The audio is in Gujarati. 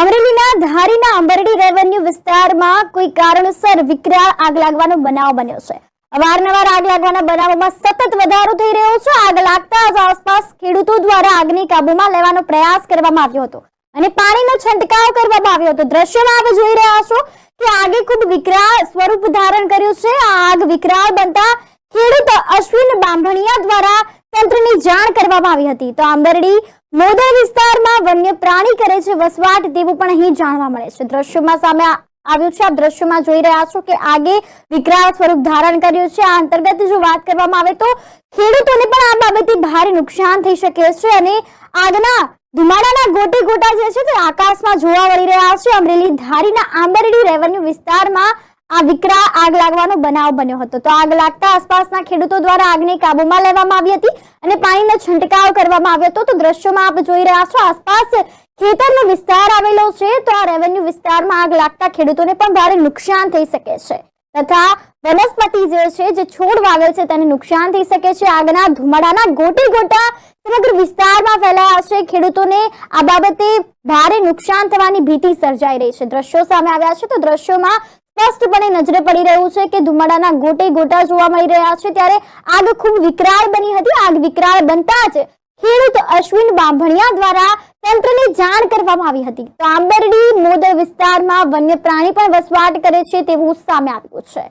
ધારીના અંબરડી રેવન્યુ વિસ્તારમાં કોઈ કારણોસર વિકરાળ આગ લાગવાનો બનાવ બન્યો છે. અવારનવાર આગ લાગવાના બનાવોમાં સતત વધારો થઈ રહ્યો છે. આગ લાગતા જ આસપાસ ખેડૂતો દ્વારા આગને કાબૂમાં લેવાનો પ્રયાસ કરવામાં આવ્યો હતો અને પાણીનો છંટકાવ કરવામાં આવ્યો હતો. દ્રશ્યમાં આપ જોઈ રહ્યા છો કે આગે ખૂબ વિકરાળ સ્વરૂપ ધારણ કર્યું છે. આ આગ વિકરાળ બનતા ખેડૂત અશ્વિન બાંભણિયા દ્વારા તંત્રની જાણ કરવામાં આવી હતી. તો આંબરડી મોદર વિસ્તારમાં વન્ય છે. વસવાટ તેવું પણ અહીં જાણવા મળે છે. દ્રશ્યોમાં સામે આવ્યું છે. આપ દ્રશ્યમાં જોઈ રહ્યા છો કે આગે વિકરાળ સ્વરૂપ ધારણ કર્યું છે. આ અંતર્ગત જો વાત કરવામાં આવે તો ખેડૂતોને પણ આ બાબતે ભારે નુકસાન થઈ શકે છે અને આગના ધુમાડાના ગોટે ગોટા જે છે તે આકાશમાં જોવા મળી રહ્યા છે. અમરેલી ધારીના આંબરડી રેવન્યુ વિસ્તારમાં આ વિકરા આગ લાગવાનો બનાવ બન્યો હતો. તો આગ લાગતા આસપાસના ખેડૂતો દ્વારા આગને કાબૂમાં લેવામાં આવી હતી અને પાણીનો છંટકાવ કરવામાં આવ્યો હતો. તો દ્રશ્યોમાં આપ જોઈ રહ્યા છો આસપાસ ખેતરનો વિસ્તાર આવેલો છે, તો આ રેવન્યુ વિસ્તારમાં આગ લાગતા ખેડૂતોને પણ ભારે નુકસાન થઈ શકે છે. તથા વનસ્પતિ જે છે, જે છોડ વાવેલ છે, તેને નુકસાન થઈ શકે છે. આગના ધુમાડાના ગોટે ગોટા સમગ્ર વિસ્તારમાં ફેલાયા છે. ખેડૂતોને આ બાબતે ભારે નુકસાન થવાની ભીતિ સર્જાઈ રહી છે. દ્રશ્યો સામે આવ્યા છે, તો દ્રશ્યોમાં સ્પષ્ટપણે નજરે પડી રહ્યું છે કે ધુમાડાના ગોટે ગોટા જોવા મળી રહ્યા છે. ત્યારે આગ ખૂબ વિકરાળ બની હતી. આગ વિકરાળ બનતા જ ખેડૂત અશ્વિન બાંભણિયા દ્વારા તંત્રને જાણ કરવામાં આવી હતી. તો આંબરડી, મોદર વિસ્તારમાં વન્ય પ્રાણી પણ વસવાટ કરે છે તેવું સામે આવ્યું છે.